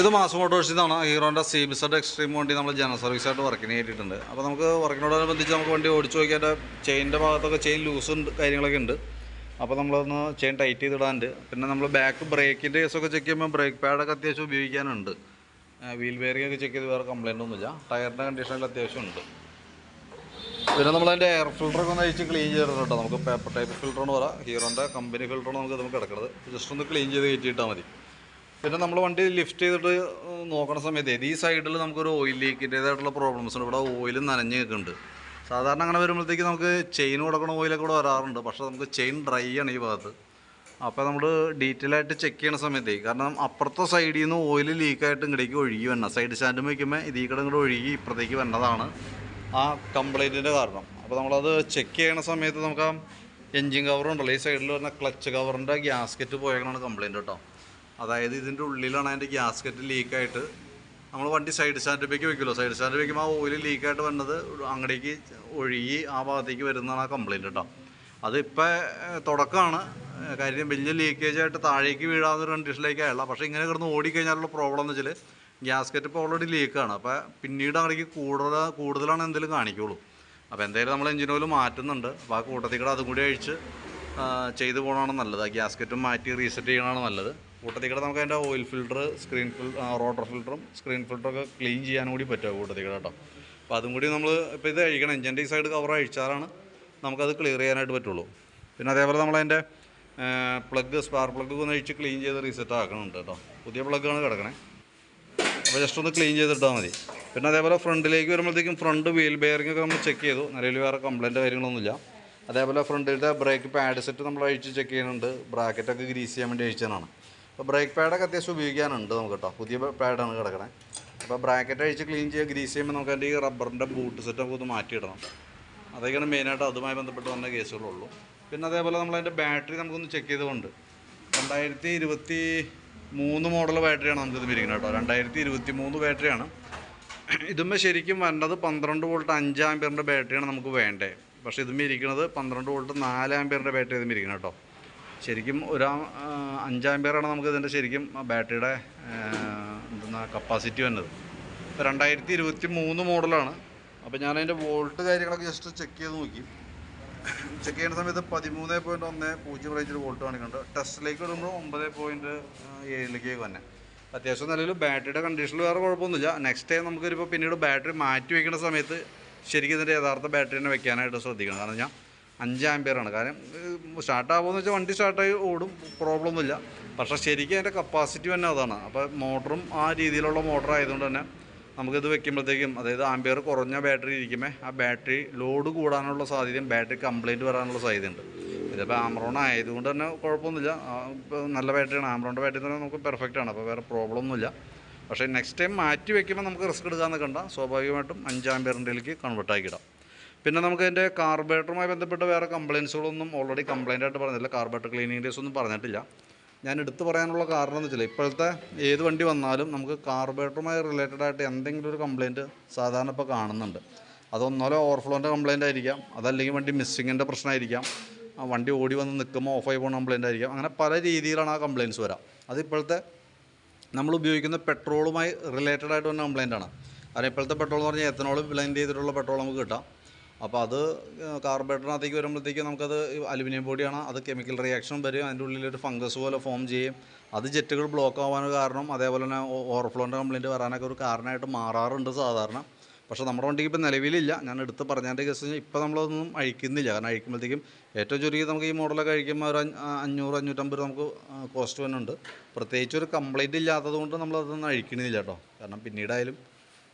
ഇത് മാസം ഓട്ടോ നിന്നാണ് ഹീറോന്റെ സി ബിസഡ് എക്സ്ട്രീം വണ്ടി നമ്മൾ ജനറൽ സർവീസായിട്ട് വർക്കിന് കയറ്റിയിട്ടുണ്ട് അപ്പോൾ നമുക്ക് വർക്കിനോടനുബന്ധിച്ച് നമുക്ക് വണ്ടി ഓടിച്ച് നോക്കിയാൽ ചെയിന്റെ ഭാഗത്തൊക്കെ ചെയിൻ ലൂസ് കാര്യങ്ങളൊക്കെ ഉണ്ട്. അപ്പോൾ നമ്മളൊന്ന് ചെയിൻ ടൈറ്റ് ചെയ്തിടാനുണ്ട് പിന്നെ നമ്മൾ ബാക്ക് ബ്രേക്കിന്റെ കേസൊക്കെ ചെക്ക് ചെയ്യുമ്പോൾ ബ്രേക്ക് പാഡൊക്കെ അത്യാവശ്യം ഉപയോഗിക്കാനുണ്ട്. വീൽ ബെയറിംഗ് ഒക്കെ ചെക്ക് ചെയ്ത് വേറെ കംപ്ലൈന്റ് ഒന്നുമില്ല. ടയറിന്റെ കണ്ടീഷനിൽ അത്യാവശ്യം ഉണ്ട്. പിന്നെ നമ്മളതിന്റെ എയർ ഫിൽറ്ററൊക്കെ ഒന്ന് അഴിച്ച് ക്ലീൻ ചെയ്തിട്ടുണ്ട് നമുക്ക് പേപ്പർ ടൈപ്പ് ഫിൽറ്റർ എന്ന് പറയാം. ഹീറോന്റെ കമ്പനി ഫിൽറ്ററാണ് നമുക്ക് നമുക്ക് കിടക്കുന്നത് ജസ്റ്റ് ഒന്ന് ക്ലീൻ ചെയ്ത് കയറ്റിയിട്ടാൽ മതി. പിന്നെ നമ്മൾ വണ്ടി ലിഫ്റ്റ് ചെയ്തിട്ട് നോക്കണ സമയത്ത് ഈ സൈഡിൽ നമുക്കൊരു ഓയിൽ ലീക്കിന്റേതായിട്ടുള്ള പ്രോബ്ലംസ് ഉണ്ട്. ഇവിടെ ഓയിൽ നനഞ്ഞ് നിൽക്കുന്നുണ്ട്. സാധാരണ അങ്ങനെ വരുമ്പോഴത്തേക്ക് നമുക്ക് ചെയിൻ കൊടുക്കണ ഓയിലൊക്കെ കൂടെ വരാറുണ്ട്. പക്ഷേ നമുക്ക് ചെയിൻ ഡ്രൈ ആണ് ഈ ഭാഗത്ത്. അപ്പോൾ നമ്മൾ ഡീറ്റെയിൽ ആയിട്ട് ചെക്ക് ചെയ്യണ സമയത്ത് കാരണം അപ്പുറത്തെ സൈഡിൽ നിന്ന് ഓയിൽ ലീക്കായിട്ട് ഇങ്ങടേക്ക് ഒഴുകി വരണം. സൈഡ് സ്റ്റാൻഡ് വയ്ക്കുമ്പോൾ ഇതിൽ കൂടെ ഇങ്ങോട്ട് ഒഴുകി ഇപ്പുറത്തേക്ക് വന്നതാണ് ആ കംപ്ലൈന്റിന്റെ കാരണം. അപ്പോൾ നമ്മളത് ചെക്ക് ചെയ്യണ സമയത്ത് നമുക്ക് ആ എൻജിൻ കവറുണ്ടല്ലോ ഈ സൈഡിൽ വരുന്ന ക്ലച്ച് കവറിന്റെ ഗ്യാസ്കറ്റ് പോയേക്കണാണ് കംപ്ലൈന്റ് കേട്ടോ. അതായത് ഇതിന്റെ ഉള്ളിലാണ് അതിന്റെ ഗ്യാസ്കറ്റ് ലീക്കായിട്ട് നമ്മൾ വണ്ടി സൈഡ് സ്റ്റാൻഡിലേക്ക് വെക്കുമല്ലോ. സൈഡ് സ്റ്റാൻഡ് വെക്കുമ്പോൾ ആ ഓയിൽ ലീക്കായിട്ട് വന്നത് അങ്ങടേക്ക് ഒഴുകി ആ ഭാഗത്തേക്ക് വരുന്നതാണ് ആ കംപ്ലയിന്റ് കേട്ടോ അതിപ്പോൾ തുടക്കമാണ്. കാര്യം വലിയ ലീക്കേജ് ആയിട്ട് താഴേക്ക് വീഴാവുന്ന ഒരു കണ്ടീഷനിലേക്ക് ആയുള്ള പക്ഷേ ഇങ്ങനെ കിടന്ന് ഓടിക്കഴിഞ്ഞാലുള്ള പ്രോബ്ലം എന്ന് വെച്ചാൽ ഗ്യാസ്കറ്റ് ഇപ്പോൾ ഓൾറെഡി ലീക്കാണ് അപ്പോൾ പിന്നീട് അങ്ങടേക്ക് കൂടുതൽ കൂടുതലാണ് എന്തെങ്കിലും കാണിക്കുള്ളൂ. അപ്പോൾ എന്തായാലും നമ്മൾ എഞ്ചിൻ ഓയിൽ മാറ്റുന്നുണ്ട്. അപ്പോൾ ആ കൂട്ടത്തിൽ കൂടെ അതും കൂടി അഴിച്ച് ചെയ്തു പോകണമാണ് നല്ലത്. ആ ഗ്യാസ്കറ്റും മാറ്റി റീസെറ്റ് ചെയ്യണമാണ് നല്ലത്. കൂട്ടത്തിൽ കൂടെ നമുക്ക് അതിന്റെ ഓയിൽ ഫിൽട്ടർ സ്ക്രീൻ ഫിൽ റോട്ടർ ഫിൽറ്ററും സ്ക്രീൻ ഫിൽറ്ററൊക്കെ ക്ലീൻ ചെയ്യാനും കൂടി പറ്റുമോ കൂട്ടത്തിൽ കൂടെ കേട്ടോ. അപ്പോൾ അതും കൂടി നമ്മൾ ഇപ്പോൾ ഇത് കഴിക്കണം. എഞ്ചിന്റെ ഈ സൈഡ് കവർ അഴിച്ചാലാണ് നമുക്കത് ക്ലിയർ ചെയ്യാനായിട്ട് പറ്റുള്ളൂ. പിന്നെ അതേപോലെ നമ്മളതിന്റെ പ്ലഗ് സ്പാർ പ്ലഗ് ഒന്ന് അഴിച്ച് ക്ലീൻ ചെയ്ത് റീസെറ്റ് ആക്കണുണ്ട് കേട്ടോ. പുതിയ പ്ലഗ്ഗാണ് കിടക്കണേ. അപ്പോൾ ജസ്റ്റ് ഒന്ന് ക്ലീൻ ചെയ്തിട്ടാൽ മതി. പിന്നെ അതേപോലെ ഫ്രണ്ടിലേക്ക് വരുമ്പോഴത്തേക്കും ഫ്രണ്ട് വീൽ ബെയറിംഗ് ഒക്കെ നമ്മൾ ചെക്ക് ചെയ്തു. നിലവിൽ വേറെ കംപ്ലൈന്റ് കാര്യങ്ങളൊന്നുമില്ല. അതേപോലെ ഫ്രണ്ടിലത്തെ ബ്രേക്ക് പാഡ് സെറ്റ് നമ്മൾ അഴിച്ച് ചെക്ക് ചെയ്യുന്നുണ്ട്. ബ്രാക്കറ്റൊക്കെ ഗ്രീസ് ചെയ്യാൻ വേണ്ടി അഴിച്ചതാണ്. അപ്പോൾ ബ്രേക്ക് പാഡൊക്കെ അത്യാവശ്യം ഉപയോഗിക്കാനുണ്ട് നമുക്ക് കേട്ടോ പുതിയ പാഡാണ് കിടക്കണേ. അപ്പോൾ ബ്രാക്കറ്റ് അഴിച്ച് ക്ലീൻ ചെയ്യുക ഗ്രീസ് ചെയ്യുമ്പോൾ നമുക്ക് അതിന്റെ ഈ റബ്ബറിന്റെ ബൂട്ട് സെറ്റ് നമുക്ക് ഒന്ന് മാറ്റിയിടണം അതൊക്കെയാണ് മെയിനായിട്ട് അതുമായി ബന്ധപ്പെട്ട് വന്ന കേസുകളുള്ളൂ പിന്നെ അതേപോലെ നമ്മൾ നമ്മളതിന്റെ ബാറ്ററി നമുക്കൊന്ന് ചെക്ക് ചെയ്തുകൊണ്ട് രണ്ടായിരത്തി ഇരുപത്തി മൂന്ന് മോഡൽ ബാറ്ററിയാണ് നമുക്കിത് ഇരിക്കുന്നത് കേട്ടോ. രണ്ടായിരത്തി ഇരുപത്തി മൂന്ന് ബാറ്ററിയാണ് ഇതുമ്പോൾ ശരിക്കും വേണ്ടത് പന്ത്രണ്ട് വോൾട്ട് അഞ്ച് ആമ്പിയറിന്റെ ബാറ്ററിയാണ് നമുക്ക് വേണ്ടത്. പക്ഷേ ഇതുമ്പോൾ ഇരിക്കുന്നത് പന്ത്രണ്ട് വോൾട്ട് നാല് ആമ്പിയറിന്റെ ബാറ്ററി ഇതുമ്പോൾ ഇരിക്കുന്നത് കേട്ടോ. ശരിക്കും ഒരു അഞ്ചാം പേരാണ് അഞ്ച് നമുക്ക് ഇതിന്റെ ശരിക്കും ബാറ്ററിയുടെ എന്താ കപ്പാസിറ്റി വന്നത്. ഇപ്പോൾ രണ്ടായിരത്തി ഇരുപത്തി മൂന്ന് മോഡലാണ്. അപ്പോൾ ഞാൻ അതിന്റെ വോൾട്ട് കാര്യങ്ങളൊക്കെ ജസ്റ്റ് ചെക്ക് ചെയ്ത് നോക്കി. ചെക്ക് ചെയ്യുന്ന സമയത്ത് പതിമൂന്ന് പോയിന്റ് ഒന്ന് പൂജ്യം റേഞ്ചിൽ വോൾട്ട് കാണിക്കുന്നുണ്ട്. ടെസ്റ്റിലേക്ക് വരുമ്പോൾ ഒമ്പത് പോയിന്റ് ഏഴിലേക്ക് തന്നെ. അത്യാവശ്യം നിലവിൽ ബാറ്ററിയുടെ കണ്ടീഷനിൽ വേറെ കുഴപ്പമൊന്നുമില്ല. നെക്സ്റ്റ് ടൈം നമുക്കൊരിപ്പോൾ പിന്നീട് ബാറ്ററി മാറ്റി വയ്ക്കുന്ന സമയത്ത് ശരിക്കും ഇതിന്റെ യഥാർത്ഥ ബാറ്ററി തന്നെ വെക്കാനായിട്ട് ശ്രദ്ധിക്കണം. കാരണം ഞാൻ അഞ്ച് ആമ്പിയറാണ് കാരണം സ്റ്റാർട്ട് ആകുമെന്ന് വെച്ചാൽ വണ്ടി സ്റ്റാർട്ടായി ഓടും പ്രോബ്ലം ഒന്നുമില്ല പക്ഷേ ശരിക്കും അതിന്റെ കപ്പാസിറ്റി തന്നെ അതാണ്. അപ്പോൾ മോട്ടറും ആ രീതിയിലുള്ള മോട്ടർ ആയതുകൊണ്ട് തന്നെ നമുക്കിത് വെക്കുമ്പോഴത്തേക്കും അതായത് ആംബിയർ കുറഞ്ഞ ബാറ്ററി ഇരിക്കുമ്പോൾ ആ ബാറ്ററി ലോഡ് കൂടാനുള്ള സാധ്യതയും ബാറ്ററി കംപ്ലൈന്റ് വരാനുള്ള സാധ്യതയുണ്ട്. ഇതിപ്പോൾ ആമറോൺ ആയതുകൊണ്ട് തന്നെ കുഴപ്പമൊന്നുമില്ല. നല്ല ബാറ്ററിയാണ്. ആമറോണിന്റെ ബാറ്ററി തന്നെ നമുക്ക് പെർഫെക്റ്റ് ആണ്. അപ്പോൾ വേറെ പ്രോബ്ലം ഒന്നുമില്ല പക്ഷേ നെക്സ്റ്റ് ടൈം മാറ്റി വെക്കുമ്പോൾ നമുക്ക് റിസ്ക് എടുക്കാമെന്ന് കണ്ട സ്വാഭാവികമായിട്ടും അഞ്ച് ആംബിയറിന്റെയിലേക്ക് കൺവേർട്ട് ആക്കിയിടാം പിന്നെ നമുക്ക് അതിന്റെ കാർബറേറ്ററുമായി ബന്ധപ്പെട്ട വേറെ കംപ്ലയിൻസുകളൊന്നും ഓൾറെഡി കംപ്ലയിന്റ് ആയിട്ട് പറഞ്ഞില്ല കാർബറേറ്റർ ക്ലീനിങ് ഡേയ്സ് ഒന്നും പറഞ്ഞിട്ടില്ല. ഞാൻ എടുത്തു പറയാനുള്ള കാരണം എന്ന് വെച്ചാൽ ഇപ്പോഴത്തെ ഏത് വണ്ടി വന്നാലും നമുക്ക് കാർബറേറ്ററുമായി റിലേറ്റഡ് ആയിട്ട് എന്തെങ്കിലും ഒരു കംപ്ലയിന്റ് സാധാരണ ഇപ്പോൾ കാണുന്നുണ്ട്. അതൊന്നോലോ ഓവർഫ്ലോന്റെ കംപ്ലയിന്റ് ആയിരിക്കാം. അതല്ലെങ്കിൽ വണ്ടി മിസ്സിങ്ങിന്റെ പ്രശ്നമായിരിക്കാം വണ്ടി ഓടി വന്ന് നിൽക്കുമ്പോൾ ഓഫായി പോകുന്ന കംപ്ലയിന്റ് ആയിരിക്കാം. അങ്ങനെ പല രീതിയിലാണ് ആ കംപ്ലയിന്റ്സ് വരാം. അത് ഇപ്പോഴത്തെ നമ്മൾ ഉപയോഗിക്കുന്ന പെട്രോളുമായി റിലേറ്റഡ് ആയിട്ട് വന്ന കംപ്ലയിന്റ് ആണ്. കാരണം ഇപ്പോഴത്തെ പെട്രോൾ എന്ന് പറഞ്ഞാൽ എത്തനോളും ബ്ലെൻഡ് ചെയ്തിട്ടുള്ള പെട്രോൾ നമുക്ക് കിട്ടാം. അപ്പോൾ അത് കാർബേറ്ററിനകത്തേക്ക് വരുമ്പോഴത്തേക്കും നമുക്കത് അലുമിനിയം പൊടിയാണ് അത് കെമിക്കൽ റിയാക്ഷൻ വരും അതിന്റെ ഉള്ളിലൊരു ഫംഗസ് പോലെ ഫോം ചെയ്യും. അത് ജെറ്റുകൾ ബ്ലോക്ക് ആവാൻ കാരണം അതേപോലെ തന്നെ ഓവർഫ്ലോന്റെ കംപ്ലയിന്റ് വരാനൊക്കെ ഒരു കാരണമായിട്ട് മാറാറുണ്ട് സാധാരണ. പക്ഷേ നമ്മുടെ വണ്ടിക്ക് ഇപ്പോൾ നിലവിലില്ല. ഞാൻ എടുത്ത് പറഞ്ഞതിന്റെ കേസ് ഇപ്പോൾ നമ്മളതൊന്നും അഴിക്കുന്നില്ല. കാരണം അഴിക്കുമ്പോഴത്തേക്കും ഏറ്റവും ചുരുക്കി നമുക്ക് ഈ മോഡലൊക്കെ അഴിക്കുമ്പോൾ ഒരു അഞ്ഞ- അഞ്ഞൂറ് അഞ്ഞൂറ്റമ്പത് നമുക്ക് കോസ്റ്റ് വരുന്നുണ്ട് പ്രത്യേകിച്ച് ഒരു കംപ്ലൈന്റ് ഇല്ലാത്തത് കൊണ്ട് നമ്മളതൊന്നും അഴിക്കണില്ല കേട്ടോ. കാരണം പിന്നീടായാലും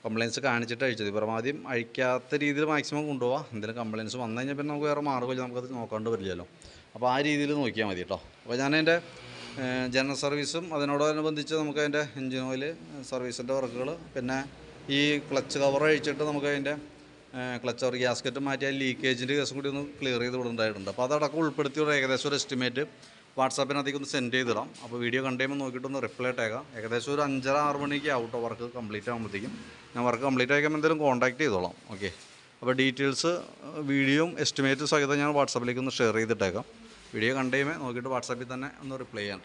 കംപ്ലയിൻസ് കാണിച്ചിട്ട് അഴിച്ചത്. പരമാവധിയും അഴിക്കാത്ത രീതിയിൽ മാക്സിമം കൊണ്ടുപോകാം എന്തെങ്കിലും കംപ്ലയിൻസ് വന്നു കഴിഞ്ഞാൽ പിന്നെ നമുക്ക് വേറെ മാർഗമില്ല നമുക്കത് നോക്കാണ്ട് വരില്ലല്ലോ. അപ്പോൾ ആ രീതിയിൽ നോക്കിയാൽ മതി കേട്ടോ അപ്പോൾ ഞാനതിന്റെ ജനറൽ സർവീസും അതിനോടനുബന്ധിച്ച് നമുക്ക് അതിന്റെ എഞ്ചിൻ ഓയിൽ സർവീസിന്റെ വർക്കുകൾ പിന്നെ ഈ ക്ലച്ച് കവർ അഴിച്ചിട്ട് നമുക്ക് അതിന്റെ ക്ലച്ച് കവർ ഗ്യാസ്കറ്റ് മാറ്റി ലീക്കേജിന്റെ കേസും കൂടി ഒന്ന് ക്ലിയർ ചെയ്ത് വിടേണ്ടതായിട്ടുണ്ട്. അപ്പോൾ അതടക്കം ഒരു ഏകദേശം ഒരു എസ്റ്റിമേറ്റ് വാട്സാപ്പിനകത്തേക്ക് ഒന്ന് സെൻഡ് ചെയ്തിടാം. അപ്പോൾ വീഡിയോ കണ്ടുകഴിയുമ്പോൾ നോക്കിയിട്ടൊന്ന് റിപ്ലൈ ഇട്ടേക്കാം. ഏകദേശം ഒരു അഞ്ചര ആറ് മണിക്ക് ഔട്ട് വർക്ക് കംപ്ലീറ്റ് ആകുമ്പോഴത്തേക്കും ഞാൻ വർക്ക് കംപ്ലീറ്റ് ആയിക്കുമ്പോൾ എന്തെങ്കിലും കോൺടാക്ട് ചെയ്തോളാം. ഓക്കെ അപ്പോൾ ഡീറ്റെയിൽസ് വീഡിയോയും എസ്റ്റിമേറ്റ് സഹിതം ഞാൻ വാട്സാപ്പിലേക്ക് ഒന്ന് ഷെയർ ചെയ്തിട്ടേക്കാം. വീഡിയോ കണ്ടു കഴിയുമ്പോൾ നോക്കിയിട്ട് വാട്സാപ്പിൽ തന്നെ ഒന്ന് റിപ്ലൈ ചെയ്യാം